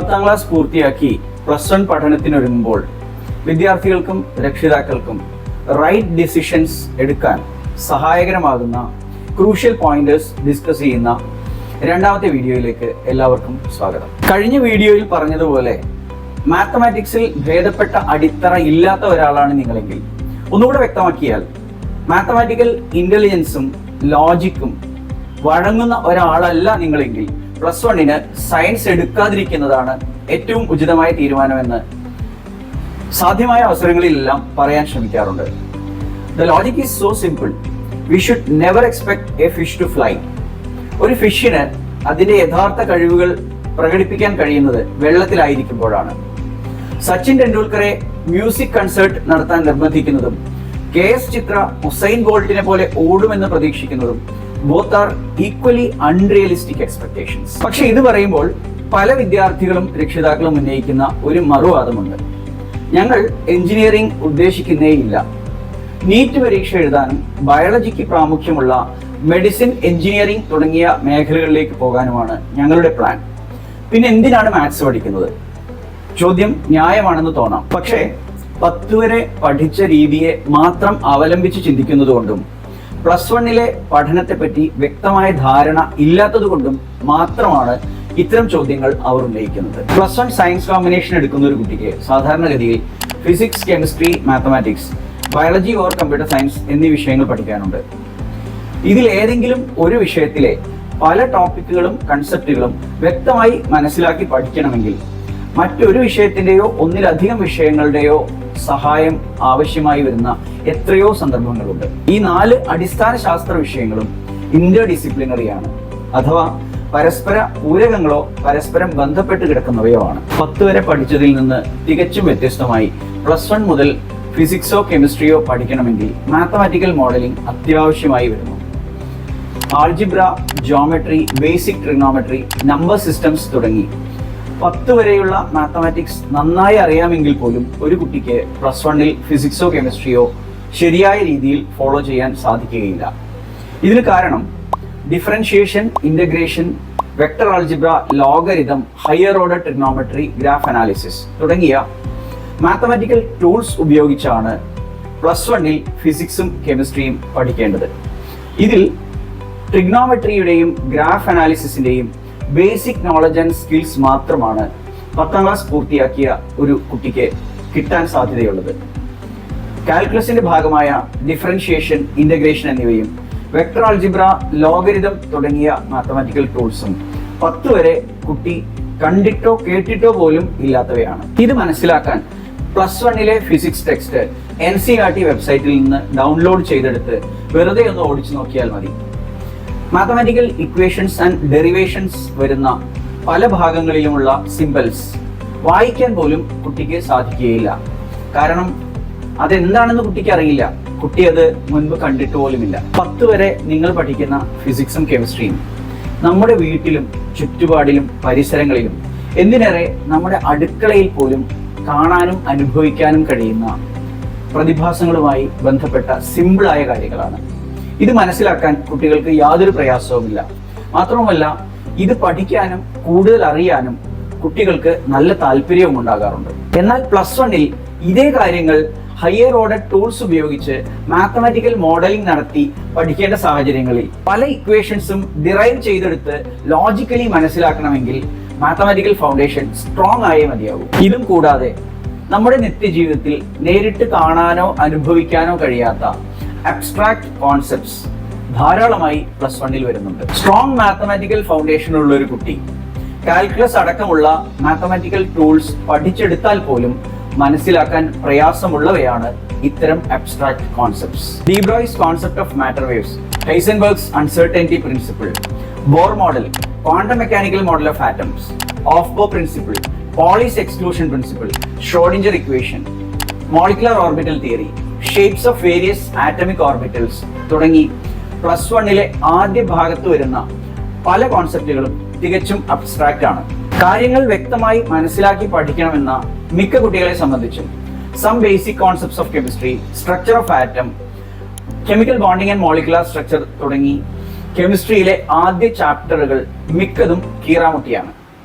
പത്താം ക്ലാസ് പൂർത്തിയാക്കി plus one പഠനത്തിനൊരുങ്ങുമ്പോൾ വിദ്യാർത്ഥികൾക്കും രക്ഷിതാക്കൾക്കും റൈറ്റ് ഡിസിഷൻസ് എടുക്കാൻ സഹായകരമാകുന്ന ക്രൂഷ്യൽ പോയിന്റേഴ്സ് ഡിസ്കസ് ചെയ്യുന്ന രണ്ടാമത്തെ വീഡിയോയിലേക്ക് എല്ലാവർക്കും സ്വാഗതം. കഴിഞ്ഞ വീഡിയോയിൽ പറഞ്ഞതുപോലെ മാത്തമാറ്റിക്സിൽ ഭേദപ്പെട്ട അടിത്തറ ഇല്ലാത്ത ഒരാളാണ് നിങ്ങളെങ്കിൽ ഒന്നുകൂടെ വ്യക്തമാക്കിയാൽ മാത്തമാറ്റിക്കൽ ഇന്റലിജൻസും ലോജിക്കും വഴങ്ങുന്ന ഒരാളല്ല നിങ്ങളെങ്കിൽ പ്ലസ് വണ്ണിന് സയൻസ് എടുക്കാതിരിക്കുന്നതാണ് ഏറ്റവും ഉചിതമായ തീരുമാനമെന്ന് സാധ്യമായ അവസരങ്ങളിലെല്ലാം പറയാൻ ശ്രമിക്കാറുണ്ട്. The logic is so simple we should never expect a fish to fly ഒരു ഫിഷിന് അതിന്റെ യഥാർത്ഥ കഴിവുകൾ പ്രകടിപ്പിക്കാൻ കഴിയുന്നത് വെള്ളത്തിലായിരിക്കുമ്പോഴാണ്. സച്ചിൻ ടെണ്ടുൽക്കറെ മ്യൂസിക് കൺസേർട്ട് നടത്താൻ നിർബന്ധിക്കുന്നതും കെ എസ് ചിത്ര ഹുസൈൻ ബോൾട്ടിനെ പോലെ ഓടുമെന്ന് പ്രതീക്ഷിക്കുന്നതും both are equally unrealistic expectations പക്ഷെ ഇത് പറയുമ്പോൾ പല വിദ്യാർത്ഥികളും രക്ഷിതാക്കളും ഉന്നയിക്കുന്ന ഒരു മറുവാദമുണ്ട്. ഞങ്ങൾ എഞ്ചിനീയറിംഗ് ഉദ്ദേശിക്കുന്നേയില്ല. നീറ്റ് പരീക്ഷ എഴുതാനും ബയോളജിക്ക് പ്രാമുഖ്യമുള്ള മെഡിസിൻ എഞ്ചിനീയറിംഗ് തുടങ്ങിയ മേഖലകളിലേക്ക് പോകാനുമാണ് ഞങ്ങളുടെ പ്ലാൻ. പിന്നെ എന്തിനാണ് മാത്സ് പഠിക്കുന്നത്? ചോദ്യം ന്യായമാണെന്ന് തോന്നാം. പക്ഷേ പത്ത് വരെ പഠിച്ച രീതിയെ മാത്രം അവലംബിച്ച് ചിന്തിക്കുന്നതുകൊണ്ടും പ്ലസ് വണ്ണിലെ പഠനത്തെപ്പറ്റി വ്യക്തമായ ധാരണ ഇല്ലാത്തതുകൊണ്ടും മാത്രമാണ് ഇത്തരം ചോദ്യങ്ങൾ അവർ ഉന്നയിക്കുന്നത്. പ്ലസ് വൺ സയൻസ് കോമ്പിനേഷൻ എടുക്കുന്ന ഒരു കുട്ടിക്ക് സാധാരണഗതിയിൽ physics chemistry mathematics biology or computer science എന്നീ വിഷയങ്ങൾ പഠിക്കാനുണ്ട്. ഇതിൽ ഏതെങ്കിലും ഒരു വിഷയത്തിലെ പല ടോപ്പിക്കുകളും കൺസെപ്റ്റുകളും വ്യക്തമായി മനസ്സിലാക്കി പഠിക്കണമെങ്കിൽ മറ്റൊരു വിഷയത്തിന്റെയോ ഒന്നിലധികം വിഷയങ്ങളുടെയോ സഹായം ആവശ്യമായി വരുന്ന എത്രയോ സന്ദർഭങ്ങളുണ്ട്. ഈ നാല് അടിസ്ഥാന ശാസ്ത്ര വിഷയങ്ങളും ഇന്റർ ഡിസിപ്ലിനറിയാണ്. അഥവാ പരസ്പര പൂരകങ്ങളോ പരസ്പരം ബന്ധപ്പെട്ട് കിടക്കുന്നവയോ ആണ്. പത്ത് വരെ പഠിച്ചതിൽ നിന്ന് തികച്ചും വ്യത്യസ്തമായി പ്ലസ് വൺ മുതൽ ഫിസിക്സോ കെമിസ്ട്രിയോ പഠിക്കണമെങ്കിൽ മാത്തമാറ്റിക്കൽ മോഡലിംഗ് അത്യാവശ്യമായി വരുന്നു. Algebra geometry basic trigonometry number systems തുടങ്ങി പത്ത് വരെയുള്ള മാത്തമാറ്റിക്സ് നന്നായി അറിയാമെങ്കിൽ പോലും ഒരു കുട്ടിക്ക് പ്ലസ് വണ്ണിൽ ഫിസിക്സോ കെമിസ്ട്രിയോ ശരിയായ രീതിയിൽ ഫോളോ ചെയ്യാൻ സാധിക്കുകയില്ല. ഇതിന് കാരണം differentiation integration vector algebra logarithm higher order trigonometry graph analysis തുടങ്ങിയ മാത്തമാറ്റിക്കൽ ടൂൾസ് ഉപയോഗിച്ചാണ് പ്ലസ് വണ്ണിൽ ഫിസിക്സും കെമിസ്ട്രിയും പഠിക്കേണ്ടത്. ഇതിൽ ട്രിഗ്നോമെട്രിയുടെയും ഗ്രാഫ് അനാലിസിസിന്റെയും ബേസിക് നോളജ് ആൻഡ് സ്കിൽസ് മാത്രമാണ് പത്താം ക്ലാസ് പൂർത്തിയാക്കിയ ഒരു കുട്ടിക്ക് കിട്ടാൻ സാധ്യതയുള്ളത്. കാൽക്കുലസിന്റെ ഭാഗമായ ഡിഫറൻഷിയേഷൻ ഇന്റഗ്രേഷൻ എന്നിവയും വെക്ടർ ആൾജിബ്ര ലോഗരിതം തുടങ്ങിയ മാത്തമാറ്റിക്കൽ ടൂൾസും പത്ത് വരെ കുട്ടി കണ്ടിട്ടോ കേട്ടിട്ടോ പോലും ഇല്ലാത്തവയാണ്. ഇത് മനസ്സിലാക്കാൻ പ്ലസ് വണ്ണിലെ physics text N C R T വെബ്സൈറ്റിൽ നിന്ന് ഡൗൺലോഡ് ചെയ്തെടുത്ത് വെറുതെ ഒന്ന് ഓടിച്ചു നോക്കിയാൽ മതി. മാത്തമാറ്റിക്കൽ ഇക്വേഷൻസ് ആൻഡ് ഡെറിവേഷൻസ് വരുന്ന പല ഭാഗങ്ങളിലുമുള്ള സിമ്പിൾസ് വായിക്കാൻ പോലും കുട്ടിക്ക് സാധിക്കുകയില്ല. കാരണം അതെന്താണെന്ന് കുട്ടിക്ക് അറിയില്ല. കുട്ടി അത് മുൻപ് കണ്ടിട്ട് പോലുമില്ല. പത്ത് വരെ നിങ്ങൾ പഠിക്കുന്ന ഫിസിക്സും കെമിസ്ട്രിയും നമ്മുടെ വീട്ടിലും ചുറ്റുപാടിലും പരിസരങ്ങളിലും എന്തിനേറെ നമ്മുടെ അടുക്കളയിൽ പോലും കാണാനും അനുഭവിക്കാനും കഴിയുന്ന പ്രതിഭാസങ്ങളുമായി ബന്ധപ്പെട്ട സിമ്പിളായ കാര്യങ്ങളാണ്. ഇത് മനസ്സിലാക്കാൻ കുട്ടികൾക്ക് യാതൊരു പ്രയാസവുമില്ല. മാത്രവുമല്ല ഇത് പഠിക്കാനും കൂടുതൽ അറിയാനും കുട്ടികൾക്ക് നല്ല താല്പര്യവും ഉണ്ടാകാറുണ്ട്. എന്നാൽ പ്ലസ് വണ്ണിൽ ഇതേ കാര്യങ്ങൾ ഹയർ ഓർഡർ ടൂൾസ് ഉപയോഗിച്ച് മാത്തമാറ്റിക്കൽ മോഡലിംഗ് നടത്തി പഠിക്കേണ്ട സാഹചര്യങ്ങളിൽ പല ഇക്വേഷൻസും ഡിറൈവ് ചെയ്തെടുത്ത് ലോജിക്കലി മനസ്സിലാക്കണമെങ്കിൽ മാത്തമാറ്റിക്കൽ ഫൗണ്ടേഷൻ സ്ട്രോങ് ആയേ മതിയാവും. ഇതും കൂടാതെ നമ്മുടെ നിത്യജീവിതത്തിൽ നേരിട്ട് കാണാനോ അനുഭവിക്കാനോ കഴിയാത്ത അബ്സ്ട്രാക്ട് കോൺസെപ്റ്റ്സ് ധാരാളമായി പ്ലസ് വണ്ണിൽ വരുന്നുണ്ട്. സ്ട്രോങ് മാത്തമാറ്റിക്കൽ ഫൗണ്ടേഷൻ ഉള്ള ഒരു കുട്ടി. കാൽക്കുലസ് അടക്കമുള്ള മാത്തമാറ്റിക്കൽ ടൂൾസ് പഠിച്ചെടുത്താൽ പോലും മനസ്സിലാക്കാൻ പ്രയാസമുള്ളവയാണ് ഇത്തരം abstract concepts de Broglie's concept of matter waves Heisenberg's uncertainty principle Bohr model quantum mechanical model of atoms Aufbau principle Pauli's exclusion principle Schrodinger equation molecular orbital theory shapes of various atomic orbitals തുടങ്ങി plus വണ്ണിലെ ആദ്യ ഭാഗത്ത് വരുന്ന പല കോൺസെപ്റ്റുകളും തികച്ചും abstract ആണ്. കാര്യങ്ങൾ വ്യക്തമായി മനസ്സിലാക്കി പഠിക്കണമെന്ന മിക്ക കുട്ടികളെ സംബന്ധിച്ചും some basic concepts of chemistry structure of atom chemical bonding and molecular structure തുടങ്ങി കെമിസ്ട്രിയിലെ ആദ്യ ചാപ്റ്ററുകൾ മിക്കതും കീറാമുട്ടിയാണ്.